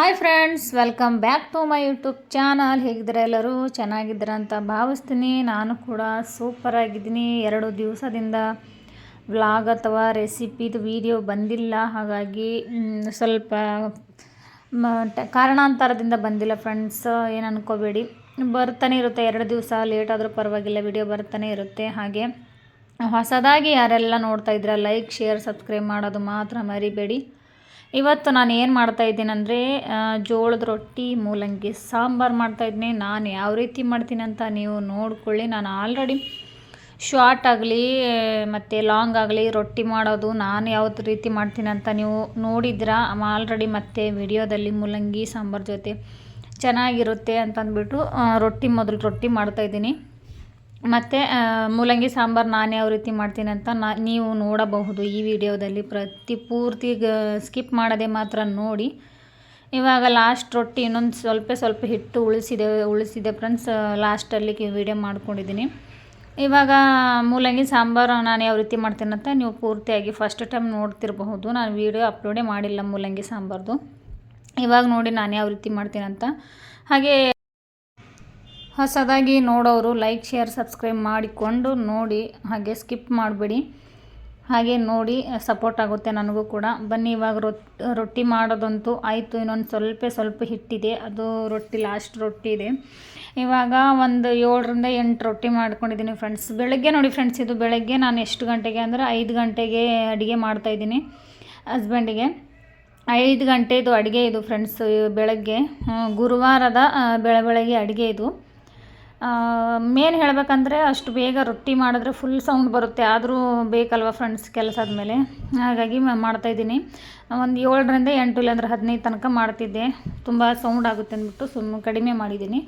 Hi friends welcome back to my YouTube channel ಹೇಗಿದ್ದಾರೆ ಎಲ್ಲರೂ? ಚೆನ್ನಾಗಿದ್ದೀರ ಅಂತ ಭಾವಿಸ್ತೀನಿ. ನಾನು ಕೂಡ ಸೂಪರ್ ಆಗಿದ್ದೀನಿ. ಎರಡು ದಿವಸದಿಂದ ವ್ಲಾಗ್ ಅಥವಾ ರೆಸಿಪಿದು ವಿಡಿಯೋ ಬಂದಿಲ್ಲ. ಹಾಗಾಗಿ ಸ್ವಲ್ಪ ಕಾರಣಾಂತರದಿಂದ ಬಂದಿಲ್ಲ ಫ್ರೆಂಡ್ಸ್ ಏನು ಅನ್ಕೋಬೇಡಿ. ಬರ್ತಾನೆ ಇರುತ್ತೆ. ಎರಡು ದಿವಸ ಲೇಟ್ ಆದರೂ ಪರವಾಗಿಲ್ಲ. ವಿಡಿಯೋ ಬರ್ತಾನೆ ಇರುತ್ತೆ. ಹಾಗೆ, ಹೊಸದಾಗಿ ಯಾರೆಲ್ಲ ನೋಡ್ತಾ ಇದ್ದೀರಾ ಲೈಕ್ ಶೇರ್ ಸಬ್ಸ್ಕ್ರೈಬ್ ಮಾಡೋದು ಮಾತ್ರ ಮರಿಬೇಡಿ. ಇವತ್ತು ನಾನು ಏನು ಮಾಡ್ತಾ ಇದ್ದೀನಂದರೆ ಜೋಳದ ರೊಟ್ಟಿ, ಮೂಲಂಗಿ ಸಾಂಬಾರು ಮಾಡ್ತಾಯಿದ್ದೀನಿ ನಾನು ಯಾವ ರೀತಿ ಮಾಡ್ತೀನಿ ಅಂತ ನೀವು ನೋಡ್ಕೊಳ್ಳಿ. ನಾನು ಆಲ್ರೆಡಿ ಶಾರ್ಟ್ ಆಗಲಿ, ಮತ್ತು ಲಾಂಗ್ ಆಗಲಿ ರೊಟ್ಟಿ ಮಾಡೋದು ನಾನು ಯಾವ್ದು ರೀತಿ ಮಾಡ್ತೀನಿ ಅಂತ ನೀವು ನೋಡಿದ್ರ ಆಲ್ರೆಡಿ ಮತ್ತೆ ವಿಡಿಯೋದಲ್ಲಿ ಮೂಲಂಗಿ, ಸಾಂಬಾರು ಜೊತೆ ಚೆನ್ನಾಗಿರುತ್ತೆ ಅಂತಂದ್ಬಿಟ್ಟು ರೊಟ್ಟಿ ಮೊದಲು ರೊಟ್ಟಿ ಮಾಡ್ತಾಯಿದ್ದೀನಿ ಮತ್ತು ಮೂಲಂಗಿ ಸಾಂಬಾರು ನಾನು ಯಾವ ರೀತಿ ಮಾಡ್ತೀನಿ ಅಂತ ನಾ ನೀವು ನೋಡಬಹುದು ಈ ವಿಡಿಯೋದಲ್ಲಿ. ಪ್ರತಿ ಪೂರ್ತಿ ಸ್ಕಿಪ್ ಮಾಡದೆ ಮಾತ್ರ ನೋಡಿ. ಇವಾಗ ಲಾಸ್ಟ್ ರೊಟ್ಟಿ ಇನ್ನೊಂದು ಸ್ವಲ್ಪ ಸ್ವಲ್ಪ ಹಿಟ್ಟು ಉಳಿಸಿದೆ ಉಳಿಸಿದೆ ಫ್ರೆಂಡ್ಸ್ ಲಾಸ್ಟಲ್ಲಿ ವಿಡಿಯೋ ಮಾಡ್ಕೊಂಡಿದ್ದೀನಿ. ಇವಾಗ ಮೂಲಂಗಿ ಸಾಂಬಾರು ನಾನು ಯಾವ ರೀತಿ ಮಾಡ್ತೀನಿ ಅಂತ ನೀವು ಪೂರ್ತಿಯಾಗಿ ಫಸ್ಟ್ ಟೈಮ್ ನೋಡ್ತಿರಬಹುದು. ನಾನು ವಿಡಿಯೋ ಅಪ್ಲೋಡೇ ಮಾಡಿಲ್ಲ ಮೂಲಂಗಿ ಸಾಂಬಾರ್ದು. ಇವಾಗ ನೋಡಿ ನಾನು ಯಾವ ರೀತಿ ಮಾಡ್ತೀನಂತ ಹಾಗೆ ಹೊಸದಾಗಿ ನೋಡೋರು ಲೈಕ್, ಶೇರ್, ಸಬ್ಸ್ಕ್ರೈಬ್ ಮಾಡಿಕೊಂಡು ನೋಡಿ, ಹಾಗೆ ಸ್ಕಿಪ್ ಮಾಡಬೇಡಿ. ಹಾಗೆ ನೋಡಿ, ಸಪೋರ್ಟ್ ಆಗುತ್ತೆ ನನಗೂ ಕೂಡ. ಬನ್ನಿ, ಇವಾಗ ರೊಟ್ಟಿ ಮಾಡೋದಂತೂ ಆಯಿತು. ಇನ್ನೊಂದು ಸ್ವಲ್ಪ ಸ್ವಲ್ಪ ಹಿಟ್ಟಿದೆ. ಅದು ರೊಟ್ಟಿ ಲಾಸ್ಟ್ ರೊಟ್ಟಿ ಇದೆ. ಇವಾಗ ಒಂದು ಏಳರಿಂದ ಎಂಟು ರೊಟ್ಟಿ ಮಾಡ್ಕೊಂಡಿದ್ದೀನಿ ಫ್ರೆಂಡ್ಸ್ ಬೆಳಗ್ಗೆ ನೋಡಿ ಫ್ರೆಂಡ್ಸ್ ಇದು ಬೆಳಗ್ಗೆ ನಾನು ಎಷ್ಟು ಗಂಟೆಗೆ ಅಂದರೆ ಐದು ಗಂಟೆಗೆ ಅಡುಗೆ ಮಾಡ್ತಾಯಿದ್ದೀನಿ ಹಸ್ಬೆಂಡಿಗೆ ಐದು ಗಂಟೆದು ಅಡುಗೆ ಇದು ಫ್ರೆಂಡ್ಸ್ ಬೆಳಗ್ಗೆ. ಗುರುವಾರದ ಬೆಳ ಬೆಳಗ್ಗೆ ಅಡುಗೆ ಇದು. ಮೇನ್ ಹೇಳಬೇಕಂದ್ರೆ ಅಷ್ಟು ಬೇಗ ರೊಟ್ಟಿ ಮಾಡಿದ್ರೆ ಫುಲ್ ಸೌಂಡ್ ಬರುತ್ತೆ. ಆದರೂ ಬೇಕಲ್ವ ಫ್ರೆಂಡ್ಸ್ ಕೆಲಸದ ಮೇಲೆ ಹಾಗಾಗಿ ಮ- ಮಾಡ್ತಾಯಿದ್ದೀನಿ ಒಂದು ಏಳರಿಂದ ಎಂಟು ಇಲ್ಲಾಂದ್ರೆ ಹದಿನೈದು ತನಕ ಮಾಡ್ತಿದ್ದೆ. ತುಂಬ ಸೌಂಡ್ ಆಗುತ್ತೆ ಅಂದ್ಬಿಟ್ಟು ಸುಮ್ಮನೆ ಕಡಿಮೆ ಮಾಡಿದ್ದೀನಿ.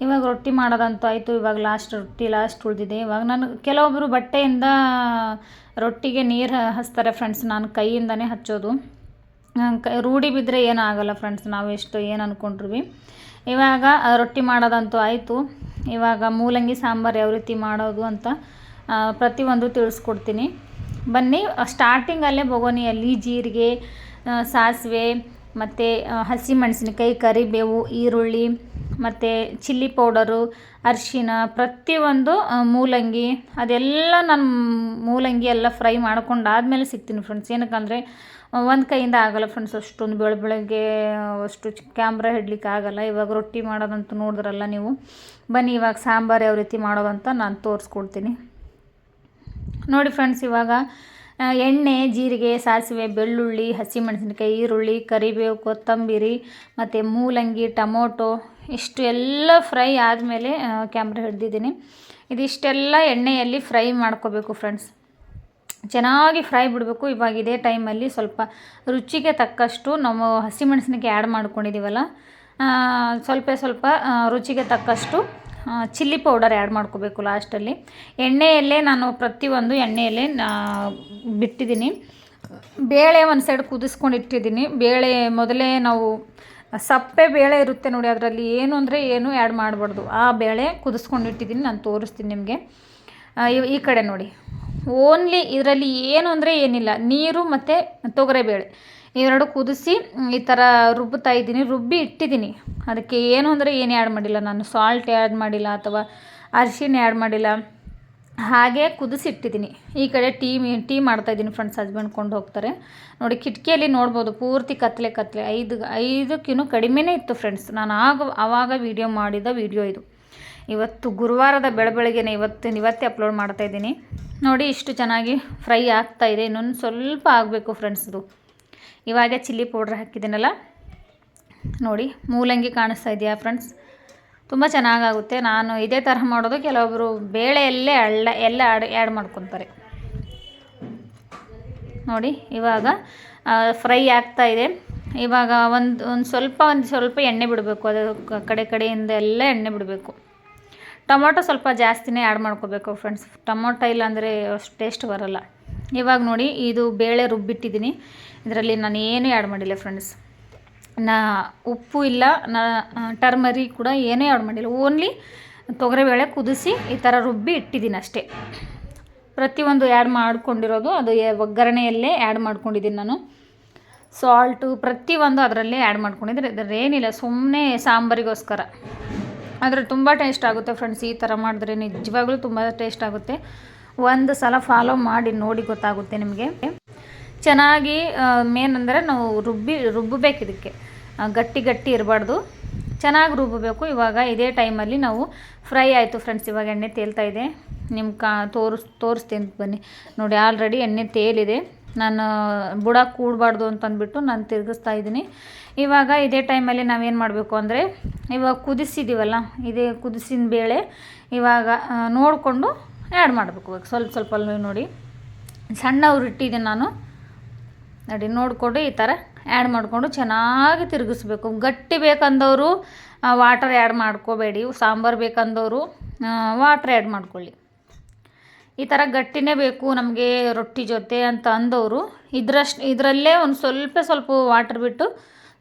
ಇವಾಗ ರೊಟ್ಟಿ ಮಾಡೋದಂತೂ ಆಯಿತು. ಇವಾಗ ಲಾಸ್ಟ್ ರೊಟ್ಟಿ ಲಾಸ್ಟ್ ಉಳಿದಿದೆ. ಇವಾಗ ನಾನು ಕೆಲವೊಬ್ಬರು ಬಟ್ಟೆಯಿಂದ ರೊಟ್ಟಿಗೆ ನೀರು ಹಚ್ತಾರೆ ಫ್ರೆಂಡ್ಸ್ ನಾನು ಕೈಯಿಂದನೇ ಹಚ್ಚೋದು. ರೂಢಿ ಬಿದ್ದರೆ ಏನೂ ಆಗೋಲ್ಲ ಫ್ರೆಂಡ್ಸ್ ನಾವು ಎಷ್ಟು ಏನು ಅಂದ್ಕೊಂಡ್ರು ಇವಾಗ ರೊಟ್ಟಿ ಮಾಡೋದಂತೂ ಆಯಿತು. ಇವಾಗ ಮೂಲಂಗಿ, ಸಾಂಬಾರು ಯಾವ ರೀತಿ ಮಾಡೋದು ಅಂತ ಪ್ರತಿಯೊಂದು ತಿಳಿಸ್ಕೊಡ್ತೀನಿ. ಬನ್ನಿ ಸ್ಟಾರ್ಟಿಂಗಲ್ಲೇ ಬೊಗೋನಿಯಲ್ಲಿ ಜೀರಿಗೆ ಸಾಸಿವೆ, ಮತ್ತು ಹಸಿಮೆಣಸಿನ್ಕಾಯಿ, ಕರಿಬೇವು, ಈರುಳ್ಳಿ, ಮತ್ತು ಚಿಲ್ಲಿ ಪೌಡರು, ಅರಿಶಿನ, ಪ್ರತಿಯೊಂದು ಮೂಲಂಗಿ, ಅದೆಲ್ಲ ನಾನು ಮೂಲಂಗಿ ಎಲ್ಲ ಫ್ರೈ ಮಾಡ್ಕೊಂಡಾದಮೇಲೆ ಸಿಗ್ತೀನಿ ಫ್ರೆಂಡ್ಸ್ ಏನಕ್ಕಂದರೆ ಒಂದು ಕೈಯಿಂದ ಆಗಲ್ಲ ಫ್ರೆಂಡ್ಸ್ ಅಷ್ಟೊಂದು ಬೆಳ ಬೆಳಗ್ಗೆ, ಅಷ್ಟು ಕ್ಯಾಮ್ರ ಹಿಡ್ಲಿಕ್ಕೆ ಆಗಲ್ಲ. ಇವಾಗ ರೊಟ್ಟಿ ಮಾಡೋದಂತೂ ನೋಡಿದ್ರಲ್ಲ ನೀವು? ಬನ್ನಿ, ಇವಾಗ ಸಾಂಬಾರು ಯಾವ ರೀತಿ ಮಾಡೋದಂತ ನಾನು ತೋರಿಸ್ಕೊಡ್ತೀನಿ. ನೋಡಿ ಫ್ರೆಂಡ್ಸ್ ಇವಾಗ ಎಣ್ಣೆ, ಜೀರಿಗೆ, ಸಾಸಿವೆ, ಬೆಳ್ಳುಳ್ಳಿ, ಹಸಿಮೆಣಸಿನ್ಕಾಯಿ, ಈರುಳ್ಳಿ, ಕರಿಬೇವು, ಕೊತ್ತಂಬರಿ, ಮತ್ತು ಮೂಲಂಗಿ, ಟೊಮೊಟೊ, ಇಷ್ಟು ಎಲ್ಲ ಫ್ರೈ ಆದಮೇಲೆ ಕ್ಯಾಮ್ರ ಹಿಡ್ದಿದ್ದೀನಿ. ಇದಿಷ್ಟೆಲ್ಲ ಎಣ್ಣೆಯಲ್ಲಿ ಫ್ರೈ ಮಾಡ್ಕೋಬೇಕು ಫ್ರೆಂಡ್ಸ್ ಚೆನ್ನಾಗಿ ಫ್ರೈ ಬಿಡಬೇಕು. ಇವಾಗ ಇದೇ ಟೈಮಲ್ಲಿ ಸ್ವಲ್ಪ ರುಚಿಗೆ ತಕ್ಕಷ್ಟು ನಾವು ಹಸಿಮೆಣಸಿನಕಾಯಿ ಆ್ಯಡ್ ಮಾಡ್ಕೊಂಡಿದ್ದೀವಲ್ಲ ಸ್ವಲ್ಪ ಸ್ವಲ್ಪ ರುಚಿಗೆ ತಕ್ಕಷ್ಟು ಚಿಲ್ಲಿ ಪೌಡರ್ ಆ್ಯಡ್ ಮಾಡ್ಕೋಬೇಕು ಲಾಸ್ಟಲ್ಲಿ. ಎಣ್ಣೆಯಲ್ಲೇ ನಾನು ಪ್ರತಿಯೊಂದು ಎಣ್ಣೆಯಲ್ಲೇ ಬಿಟ್ಟಿದ್ದೀನಿ. ಬೇಳೆ ಒಂದು ಸೈಡ್ ಕುದಿಸ್ಕೊಂಡು ಇಟ್ಟಿದ್ದೀನಿ. ಬೇಳೆ ಮೊದಲೇ ನಾವು ಸಪ್ಪೆ ಬೇಳೆ ಇರುತ್ತೆ ನೋಡಿ, ಅದರಲ್ಲಿ ಏನು ಅಂದರೆ ಏನು ಆ್ಯಡ್ ಮಾಡಬಾರ್ದು. ಆ ಬೇಳೆ ಕುದಿಸ್ಕೊಂಡು ಇಟ್ಟಿದ್ದೀನಿ, ನಾನು ತೋರಿಸ್ತೀನಿ ನಿಮಗೆ. ಈ ಕಡೆ ನೋಡಿ. ಓನ್ಲಿ ಇದರಲ್ಲಿ ಏನು ಅಂದರೆ ಏನಿಲ್ಲ. ನೀರು ಮತ್ತು ತೊಗರೆಬೇಳೆ. ಇವೆರಡು ಕುದಿಸಿ ಈ ಥರ ರುಬ್ಬುತ್ತಾ ಇದ್ದೀನಿ. ರುಬ್ಬಿ ಇಟ್ಟಿದ್ದೀನಿ. ಅದಕ್ಕೆ ಏನು ಅಂದರೆ ಏನು ಆ್ಯಡ್ ಮಾಡಿಲ್ಲ ನಾನು. ಸಾಲ್ಟ್ ಆ್ಯಡ್ ಮಾಡಿಲ್ಲ ಅಥವಾ ಅರಿಶಿನ ಆ್ಯಡ್ ಮಾಡಿಲ್ಲ. ಹಾಗೆ ಕುದಿಸಿ ಇಟ್ಟಿದ್ದೀನಿ. ಈ ಕಡೆ ಟೀ ಟೀ ಟೀ ಮಾಡ್ತಾಯಿದ್ದೀನಿ ಫ್ರೆಂಡ್ಸ್ ಹಸ್ಬೆಂಡ್ ಕೊಂಡು ಹೋಗ್ತಾರೆ. ನೋಡಿ, ಕಿಟಕಿಯಲ್ಲಿ ನೋಡ್ಬೋದು. ಪೂರ್ತಿ ಕತ್ಲೆ ಕತ್ಲೆ. ಐದು, ಐದಕ್ಕಿನ್ನೂ ಕಡಿಮೆನೇ ಇತ್ತು ಫ್ರೆಂಡ್ಸ್ ನಾನು ಆಗ, ಆವಾಗ ವೀಡಿಯೋ ಮಾಡಿದ ವಿಡಿಯೋ ಇದು. ಇವತ್ತು ಗುರುವಾರದ ಬೆಳಬೆಳಗ್ಗೆನೇ ಇವತ್ತು ಇವತ್ತೇ ಅಪ್ಲೋಡ್ ಮಾಡ್ತಾ ಇದ್ದೀನಿ. ನೋಡಿ ಇಷ್ಟು ಚೆನ್ನಾಗಿ ಫ್ರೈ ಆಗ್ತಾ ಇದೆ. ಇನ್ನೊಂದು ಸ್ವಲ್ಪ ಆಗಬೇಕು ಫ್ರೆಂಡ್ಸ್ ಇದು ಇವಾಗ ಚಿಲ್ಲಿ ಪೌಡ್ರ್ ಹಾಕಿದ್ದೀನಲ್ಲ? ನೋಡಿ, ಮೂಲಂಗಿ ಕಾಣಿಸ್ತಾ ಇದೆಯಾ ಫ್ರೆಂಡ್ಸ್ ತುಂಬ ಚೆನ್ನಾಗಾಗುತ್ತೆ. ನಾನು ಇದೇ ತರಹ ಮಾಡೋದು. ಕೆಲವೊಬ್ಬರು ಬೇಳೆಯಲ್ಲೇ ಅಳ್ಳ, ಎಲ್ಲ ಆಡ್ ಆ್ಯಡ್ ಮಾಡ್ಕೊತಾರೆ. ನೋಡಿ, ಇವಾಗ ಫ್ರೈ ಆಗ್ತಾ ಇದೆ. ಇವಾಗ ಒಂದು ಒಂದು ಸ್ವಲ್ಪ ಒಂದು ಸ್ವಲ್ಪ ಎಣ್ಣೆ ಬಿಡಬೇಕು. ಅದು ಕಡೆ, ಕಡೆಯಿಂದ ಎಲ್ಲ ಎಣ್ಣೆ ಬಿಡಬೇಕು. ಟೊಮೊಟೊ ಸ್ವಲ್ಪ ಜಾಸ್ತಿನೇ ಆ್ಯಡ್ ಮಾಡ್ಕೋಬೇಕು ಫ್ರೆಂಡ್ಸ್ ಟೊಮೊಟೊ ಇಲ್ಲ ಅಂದರೆ ಅಷ್ಟು ಟೇಸ್ಟ್ ಬರಲ್ಲ. ಇವಾಗ ನೋಡಿ, ಇದು ಬೇಳೆ ರುಬ್ಬಿಟ್ಟಿದ್ದೀನಿ ಇದರಲ್ಲಿ ನಾನು ಏನೂ ಆ್ಯಡ್ ಮಾಡಿಲ್ಲ ಫ್ರೆಂಡ್ಸ್ ನಾ ಉಪ್ಪು ಇಲ್ಲ, ನಾ ಟರ್ಮರಿ ಕೂಡ ಏನೇ ಆ್ಯಡ್ ಮಾಡಿಲ್ಲ. ಓನ್ಲಿ ತೊಗರಿಬೇಳೆ ಕುದಿಸಿ ಈ ಥರ ರುಬ್ಬಿ ಇಟ್ಟಿದ್ದೀನಿ ಅಷ್ಟೇ. ಪ್ರತಿಯೊಂದು ಆ್ಯಡ್ ಮಾಡ್ಕೊಂಡಿರೋದು ಅದು ಒಗ್ಗರಣೆಯಲ್ಲೇ ಆ್ಯಡ್ ಮಾಡ್ಕೊಂಡಿದ್ದೀನಿ ನಾನು. ಸಾಲ್ಟು ಪ್ರತಿಯೊಂದು ಅದರಲ್ಲೇ ಆ್ಯಡ್ ಮಾಡ್ಕೊಂಡಿದ್ರೆ ಏನಿಲ್ಲ ಸುಮ್ಮನೆ ಸಾಂಬಾರಿಗೋಸ್ಕರ. ಆದರೆ ತುಂಬ ಟೇಸ್ಟ್ ಆಗುತ್ತೆ ಫ್ರೆಂಡ್ಸ್ ಈ ಥರ ಮಾಡಿದ್ರೆ ನಿಜವಾಗ್ಲೂ ತುಂಬ ಟೇಸ್ಟ್ ಆಗುತ್ತೆ. ಒಂದು ಸಲ ಫಾಲೋ ಮಾಡಿ ನೋಡಿ ಗೊತ್ತಾಗುತ್ತೆ ನಿಮಗೆ. ಚೆನ್ನಾಗಿ ಮೇನ್ ಅಂದರೆ ನಾವು ರುಬ್ಬಿ, ರುಬ್ಬಬೇಕು ಇದಕ್ಕೆ. ಗಟ್ಟಿ ಗಟ್ಟಿ ಇರಬಾರ್ದು. ಚೆನ್ನಾಗಿ ರುಬ್ಬಬೇಕು. ಇವಾಗ ಇದೇ ಟೈಮಲ್ಲಿ ನಾವು ಫ್ರೈ ಆಯಿತು ಫ್ರೆಂಡ್ಸ್ ಇವಾಗ ಎಣ್ಣೆ ತೇಲ್ತಾ ಇದೆ. ನಿಮ್ಮ ಕಾ, ತೋರಿಸ್, ತೋರಿಸ್ತೀನಿ ಬನ್ನಿ. ನೋಡಿ ಆಲ್ರೆಡಿ ಎಣ್ಣೆ ತೇಲಿದೆ. ನಾನು ಬುಡ ಕೂಡಬಾರ್ದು ಅಂತಂದ್ಬಿಟ್ಟು ನಾನು ತಿರುಗಿಸ್ತಾ ಇದ್ದೀನಿ. ಇವಾಗ ಇದೇ ಟೈಮಲ್ಲಿ ನಾವೇನು ಮಾಡಬೇಕು ಅಂದರೆ, ಇವಾಗ ಕುದಿಸಿದ್ದೀವಲ್ಲ ಇದೇ ಕುದಿಸಿದ ಬೇಳೆ ಇವಾಗ ನೋಡಿಕೊಂಡು ಆ್ಯಡ್ ಮಾಡಬೇಕು ಇವಾಗ. ಸ್ವಲ್ಪ ಸ್ವಲ್ಪ ನೋಡಿ. ಸಣ್ಣ ಇಟ್ಟಿದ್ದೀನಿ ನಾನು. ನೋಡಿ, ನೋಡಿಕೊಂಡು ಈ ಥರ ಆ್ಯಡ್ ಮಾಡಿಕೊಂಡು ಚೆನ್ನಾಗಿ ತಿರುಗಿಸ್ಬೇಕು. ಗಟ್ಟಿ ಬೇಕಂದವರು ವಾಟರ್ ಆ್ಯಡ್ ಮಾಡ್ಕೋಬೇಡಿ. ಸಾಂಬಾರು ಬೇಕಂದವರು ವಾಟ್ರ್ ಆ್ಯಡ್ ಮಾಡ್ಕೊಳ್ಳಿ. ಈ ಥರ ಗಟ್ಟಿನೇ ಬೇಕು ನಮಗೆ ರೊಟ್ಟಿ ಜೊತೆ ಅಂತ ಅಂದವರು. ಇದ್ರಷ್ಟು, ಇದರಲ್ಲೇ ಒಂದು ಸ್ವಲ್ಪ ಸ್ವಲ್ಪ ವಾಟ್ರ್ ಬಿಟ್ಟು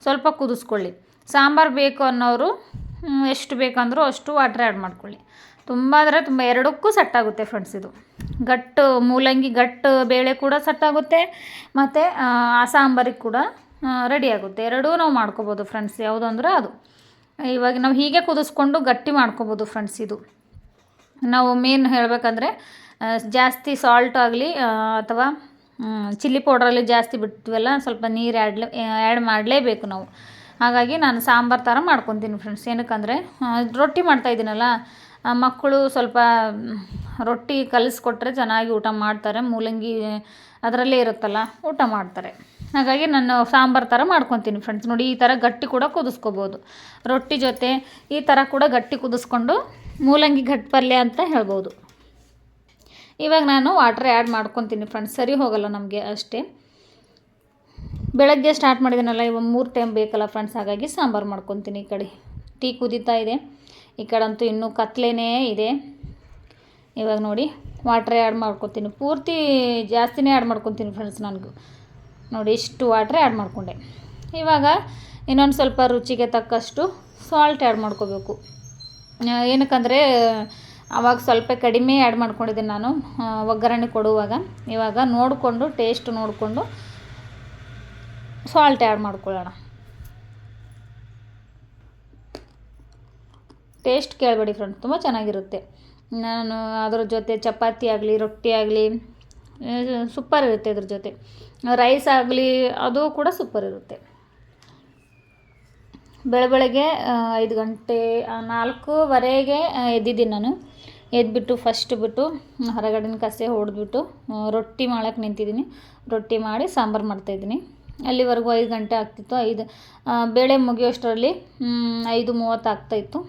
ಸ್ವಲ್ಪ ಕುದಿಸ್ಕೊಳ್ಳಿ. ಸಾಂಬಾರು ಬೇಕು ಅನ್ನೋರು ಎಷ್ಟು ಬೇಕಂದ್ರೂ ಅಷ್ಟು ವಾಟ್ರ್ ಆ್ಯಡ್ ಮಾಡ್ಕೊಳ್ಳಿ. ತುಂಬ ಅಂದರೆ ತುಂಬ ಎರಡಕ್ಕೂ ಸೆಟ್ ಆಗುತ್ತೆ ಫ್ರೆಂಡ್ಸ್ ಇದು. ಗಟ್ಟು, ಮೂಲಂಗಿ ಗಟ್ಟು ಬೇಳೆ ಕೂಡ ಸೆಟ್ ಆಗುತ್ತೆ. ಮತ್ತು, ಆ ಸಾಂಬಾರಿಗೆ ಕೂಡ ರೆಡಿ ಆಗುತ್ತೆ. ಎರಡೂ ನಾವು ಮಾಡ್ಕೋಬೋದು ಫ್ರೆಂಡ್ಸ್ ಯಾವುದು ಅಂದರೆ ಅದು. ಇವಾಗ ನಾವು ಹೀಗೆ ಕುದಿಸ್ಕೊಂಡು ಗಟ್ಟಿ ಮಾಡ್ಕೋಬೋದು ಫ್ರೆಂಡ್ಸ್ ಇದು. ನಾವು ಮೇನ್ ಹೇಳಬೇಕಂದ್ರೆ ಜಾಸ್ತಿ ಸಾಲ್ಟ್ ಆಗಲಿ ಅಥವಾ ಚಿಲ್ಲಿ ಪೌಡ್ರಲ್ಲಿ ಜಾಸ್ತಿ ಬಿಡ್ತೀವಲ್ಲ ಸ್ವಲ್ಪ ನೀರು ಆ್ಯಡ್ಲೆ ಆ್ಯಡ್ ಮಾಡಲೇಬೇಕು ನಾವು. ಹಾಗಾಗಿ ನಾನು ಸಾಂಬಾರು ಥರ ಮಾಡ್ಕೊತೀನಿ ಫ್ರೆಂಡ್ಸ್ ಏನಕ್ಕಂದರೆ ರೊಟ್ಟಿ ಮಾಡ್ತಾಯಿದ್ದೀನಲ್ಲ ಮಕ್ಕಳು ಸ್ವಲ್ಪ ರೊಟ್ಟಿ ಕಲಿಸ್ಕೊಟ್ರೆ ಚೆನ್ನಾಗಿ ಊಟ ಮಾಡ್ತಾರೆ. ಮೂಲಂಗಿ, ಅದರಲ್ಲೇ ಇರುತ್ತಲ್ಲ, ಊಟ ಮಾಡ್ತಾರೆ. ಹಾಗಾಗಿ ನಾನು ಸಾಂಬಾರು ಥರ ಮಾಡ್ಕೊತೀನಿ ಫ್ರೆಂಡ್ಸ್ ನೋಡಿ, ಈ ಥರ ಗಟ್ಟಿ ಕೂಡ ಕುದಿಸ್ಕೋಬೋದು. ರೊಟ್ಟಿ ಜೊತೆ ಈ ಥರ ಕೂಡ ಗಟ್ಟಿ ಕುದಿಸ್ಕೊಂಡು ಮೂಲಂಗಿ ಗಟ್ಟಿ ಪಲ್ಯ ಅಂತ ಹೇಳ್ಬೋದು. ಇವಾಗ ನಾನು ವಾಟ್ರ್ ಆ್ಯಡ್ ಮಾಡ್ಕೊತೀನಿ ಫ್ರೆಂಡ್ಸ್ ಸರಿ ಹೋಗಲ್ಲ ನಮಗೆ ಅಷ್ಟೇ. ಬೆಳಗ್ಗೆ ಸ್ಟಾರ್ಟ್ ಮಾಡಿದ್ದೀನಲ್ಲ ಇವಾಗ ಮೂರು ಟೈಮ್ ಬೇಕಲ್ಲ ಫ್ರೆಂಡ್ಸ್ ಹಾಗಾಗಿ ಸಾಂಬಾರು ಮಾಡ್ಕೊತೀನಿ ಈ ಕಡೆ. ಟೀ ಕುದೀತಾ ಇದೆ. ಈ ಕಡೆಂತೂ ಇನ್ನೂ ಕತ್ಲೇನೇ ಇದೆ. ಇವಾಗ ನೋಡಿ ವಾಟ್ರ್ ಆ್ಯಡ್ ಮಾಡ್ಕೊತೀನಿ. ಪೂರ್ತಿ ಜಾಸ್ತಿನೇ ಆ್ಯಡ್ ಮಾಡ್ಕೊತೀನಿ ಫ್ರೆಂಡ್ಸ್ ನನಗೂ. ನೋಡಿ, ಇಷ್ಟು ವಾಟ್ರ್ ಆ್ಯಡ್ ಮಾಡಿಕೊಂಡೆ. ಇವಾಗ ಇನ್ನೊಂದು ಸ್ವಲ್ಪ ರುಚಿಗೆ ತಕ್ಕಷ್ಟು ಸಾಲ್ಟ್ ಆ್ಯಡ್ ಮಾಡ್ಕೋಬೇಕು. ಏನಕ್ಕಂದರೆ ಅವಾಗ ಸ್ವಲ್ಪ ಕಡಿಮೆ ಆ್ಯಡ್ ಮಾಡ್ಕೊಂಡಿದ್ದೀನಿ ನಾನು ಒಗ್ಗರಣೆ ಕೊಡುವಾಗ. ಇವಾಗ ನೋಡಿಕೊಂಡು ಟೇಸ್ಟ್ ನೋಡಿಕೊಂಡು ಸಾಲ್ಟ್ ಆ್ಯಡ್ ಮಾಡ್ಕೊಳ್ಳೋಣ. ಟೇಸ್ಟ್ ಕೇಳಬೇಡಿ ಫ್ರೆಂಡ್ ತುಂಬ ಚೆನ್ನಾಗಿರುತ್ತೆ. ನಾನು ಅದ್ರ ಜೊತೆ ಚಪಾತಿ ಆಗಲಿ, ರೊಟ್ಟಿ ಆಗಲಿ ಸೂಪರ್ ಇರುತ್ತೆ ಇದ್ರ ಜೊತೆ. ರೈಸ್ ಆಗಲಿ, ಅದು ಕೂಡ ಸೂಪರ್ ಇರುತ್ತೆ. ಬೆಳ, ಬೆಳಗ್ಗೆ ಐದು ಗಂಟೆ ನಾಲ್ಕೂವರೆಗೆ ಎದ್ದಿದ್ದೀನಿ ನಾನು. ಎದ್ದುಬಿಟ್ಟು ಫಸ್ಟ್ ಬಿಟ್ಟು, ಹೊರಗಡೆನ ಕಸೆ ಹೊಡೆದ್ಬಿಟ್ಟು ರೊಟ್ಟಿ ಮಾಡೋಕ್ಕೆ ನಿಂತಿದ್ದೀನಿ. ರೊಟ್ಟಿ ಮಾಡಿ ಸಾಂಬಾರು ಮಾಡ್ತಾಯಿದ್ದೀನಿ ಅಲ್ಲಿವರೆಗೂ ಐದು ಗಂಟೆ ಆಗ್ತಿತ್ತು. ಐದು ಬೇಳೆ ಮುಗಿಯೋಷ್ಟರಲ್ಲಿ ಐದು ಮೂವತ್ತು ಆಗ್ತಾಯಿತ್ತು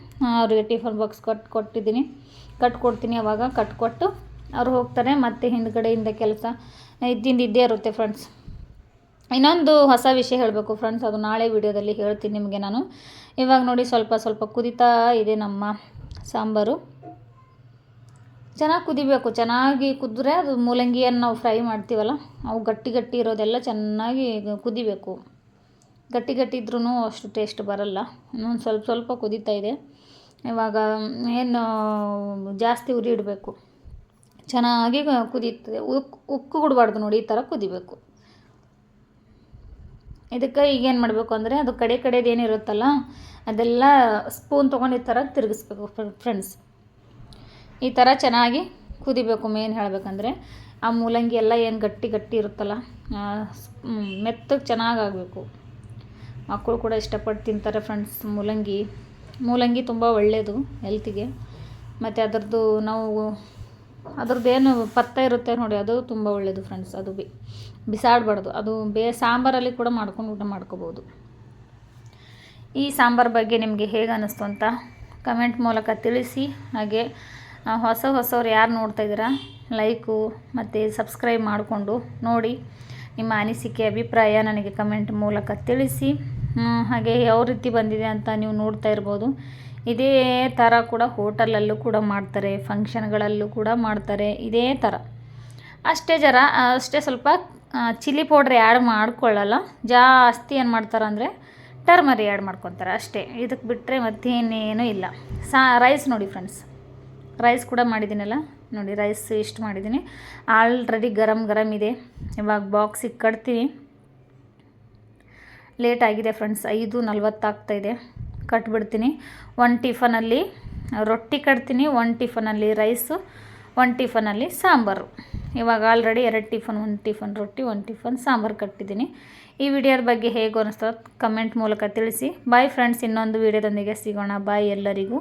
ಅವ್ರಿಗೆ ಟಿಫನ್ ಬಾಕ್ಸ್ ಕಟ್, ಕೊಟ್ಟಿದ್ದೀನಿ. ಕಟ್ಕೊಡ್ತೀನಿ ಅವಾಗ, ಕಟ್ಕೊಟ್ಟು ಅವ್ರು ಹೋಗ್ತಾರೆ. ಮತ್ತೆ ಹಿಂದ್ಗಡೆಯಿಂದ ಕೆಲಸ ಇದ್ದಿಂದಿದ್ದೇ ಇರುತ್ತೆ ಫ್ರೆಂಡ್ಸ್ ಇನ್ನೊಂದು ಹೊಸ ವಿಷಯ ಹೇಳಬೇಕು ಫ್ರೆಂಡ್ಸ್ ಅದು ನಾಳೆ ವಿಡಿಯೋದಲ್ಲಿ ಹೇಳ್ತೀನಿ ನಿಮಗೆ ನಾನು. ಇವಾಗ ನೋಡಿ ಸ್ವಲ್ಪ ಸ್ವಲ್ಪ ಕುದಿತಾ ಇದೆ ನಮ್ಮ ಸಾಂಬಾರು. ಚೆನ್ನಾಗಿ ಕುದಿಬೇಕು, ಚೆನ್ನಾಗಿ ಕುದ್ರೆ ಅದು ಮೂಲಂಗಿಯನ್ನು ನಾವು ಫ್ರೈ ಮಾಡ್ತೀವಲ್ಲ, ಅವು ಗಟ್ಟಿ ಗಟ್ಟಿ ಇರೋದೆಲ್ಲ ಚೆನ್ನಾಗಿ ಕುದಿಬೇಕು. ಗಟ್ಟಿ ಗಟ್ಟಿ ಇದ್ರೂ ಅಷ್ಟು ಟೇಸ್ಟ್ ಬರಲ್ಲ, ಇನ್ನೊಂದು ಸ್ವಲ್ಪ ಸ್ವಲ್ಪ ಕುದೀತಾ ಇದೆ. ಇವಾಗ ಏನು ಜಾಸ್ತಿ ಉರಿ ಇಡಬೇಕು. ಚೆನ್ನಾಗಿ ಕುದೀತದೆ ಉಕ್ಕು ಉಕ್ಕು ಬಿಡಬಾರ್ದು ನೋಡಿ ಈ ಥರ ಕುದಿಬೇಕು. ಇದಕ್ಕೆ ಈಗೇನು ಮಾಡಬೇಕು ಅಂದರೆ ಅದು ಕಡೆ ಕಡೆದು ಏನಿರುತ್ತಲ್ಲ ಅದೆಲ್ಲ ಸ್ಪೂನ್ ತೊಗೊಂಡು ಈ ಥರ ತಿರುಗಿಸ್ಬೇಕು ಫ್ರೆಂಡ್ಸ್ ಈ ಥರ ಚೆನ್ನಾಗಿ ಕುದಿಬೇಕು ಮೇನ್ ಹೇಳಬೇಕಂದ್ರೆ. ಆ ಮೂಲಂಗಿ ಎಲ್ಲ ಏನು ಗಟ್ಟಿ ಗಟ್ಟಿ ಇರುತ್ತಲ್ಲ ಮೆತ್ತಗೆ ಚೆನ್ನಾಗಿ ಆಗಬೇಕು ಮಕ್ಕಳು ಕೂಡ ಇಷ್ಟಪಟ್ಟು ತಿಂತಾರೆ ಫ್ರೆಂಡ್ಸ್ ಮೂಲಂಗಿ. ಮೂಲಂಗಿ ತುಂಬ ಒಳ್ಳೆಯದು ಹೆಲ್ತಿಗೆ ಮತ್ತು ಅದರದ್ದು ನಾವು ಅದ್ರದ್ದೇನು ಪತ್ತೆ ಇರುತ್ತೆ ನೋಡಿ, ಅದು ತುಂಬ ಒಳ್ಳೆಯದು ಫ್ರೆಂಡ್ಸ್ ಅದು ಬಿ, ಬಿಸಾಡಬಾರ್ದು. ಅದು ಬೇ, ಸಾಂಬಾರಲ್ಲಿ ಕೂಡ ಮಾಡ್ಕೊಂಡು ಊಟ ಮಾಡ್ಕೋಬೋದು. ಈ ಸಾಂಬಾರು ಬಗ್ಗೆ ನಿಮಗೆ ಹೇಗೆ ಅನ್ನಿಸ್ತು ಅಂತ ಕಮೆಂಟ್ ಮೂಲಕ ತಿಳಿಸಿ. ಹಾಗೆ ಹೊಸ ಹೊಸವ್ರು ಯಾರು ನೋಡ್ತಾ ಇದ್ದೀರಾ, ಲೈಕು ಮತ್ತು ಸಬ್ಸ್ಕ್ರೈಬ್ ಮಾಡಿಕೊಂಡು ನೋಡಿ. ನಿಮ್ಮ ಅನಿಸಿಕೆ, ಅಭಿಪ್ರಾಯ ನನಗೆ ಕಮೆಂಟ್ ಮೂಲಕ ತಿಳಿಸಿ. ಹಾಗೆ ಯಾವ ರೀತಿ ಬಂದಿದೆ ಅಂತ ನೀವು ನೋಡ್ತಾ ಇರ್ಬೋದು. ಇದೇ ಥರ ಕೂಡ ಹೋಟೆಲಲ್ಲೂ ಕೂಡ ಮಾಡ್ತಾರೆ, ಫಂಕ್ಷನ್ಗಳಲ್ಲೂ ಕೂಡ ಮಾಡ್ತಾರೆ, ಇದೇ ಥರ. ಅಷ್ಟೇ ಜರ, ಅಷ್ಟೇ ಸ್ವಲ್ಪ ಚಿಲ್ಲಿ ಪೌಡ್ರ್ ಆ್ಯಡ್ ಮಾಡ್ಕೊಳ್ಳಲ್ಲ, ಜಾಸ್ತಿ ಏನು ಮಾಡ್ತಾರೆ ಅಂದರೆ ಟರ್ಮರಿ ಆ್ಯಡ್ ಮಾಡ್ಕೊತಾರೆ ಅಷ್ಟೇ. ಇದಕ್ಕೆ ಬಿಟ್ಟರೆ ಮತ್ತೇನೇನೂ ಇಲ್ಲ. ಸಾ, ರೈಸ್ ನೋಡಿ ಫ್ರೆಂಡ್ಸ್. ರೈಸ್ ಕೂಡ ಮಾಡಿದ್ದೀನಲ್ಲ? ನೋಡಿ, ರೈಸ್ ಇಷ್ಟು ಮಾಡಿದ್ದೀನಿ. ಆಲ್ರೆಡಿ ಗರಮ್ ಗರಮ್ ಇದೆ. ಇವಾಗ ಬಾಕ್ಸಿಗೆ ಕಟ್ತೀನಿ. ಲೇಟ್ ಆಗಿದೆ ಫ್ರೆಂಡ್ಸ್, ಐದು ನಲ್ವತ್ತಾಗ್ತಾಯಿದೆ ಕಟ್ಬಿಡ್ತೀನಿ. ಒಂದು ಟಿಫನಲ್ಲಿ ರೊಟ್ಟಿ ಕಟ್ತೀನಿ, ಒಂದು ಟಿಫನಲ್ಲಿ ರೈಸು, ಒಂದು ಟಿಫನಲ್ಲಿ ಸಾಂಬಾರು. ಇವಾಗ ಆಲ್ರೆಡಿ ಎರಡು ಟಿಫನ್, ಒಂದು ಟಿಫನ್ ರೊಟ್ಟಿ, ಒಂದು ಟಿಫನ್ ಸಾಂಬಾರು ಕಟ್ಟಿದ್ದೀನಿ. ಈ ವಿಡಿಯೋದ ಬಗ್ಗೆ ಹೇಗೆ ಅನಿಸ್ತೋ ಕಮೆಂಟ್ ಮೂಲಕ ತಿಳಿಸಿ. ಬಾಯ್ ಫ್ರೆಂಡ್ಸ್ ಇನ್ನೊಂದು ವಿಡಿಯೋದೊಂದಿಗೆ ಸಿಗೋಣ. ಬಾಯ್ ಎಲ್ಲರಿಗೂ.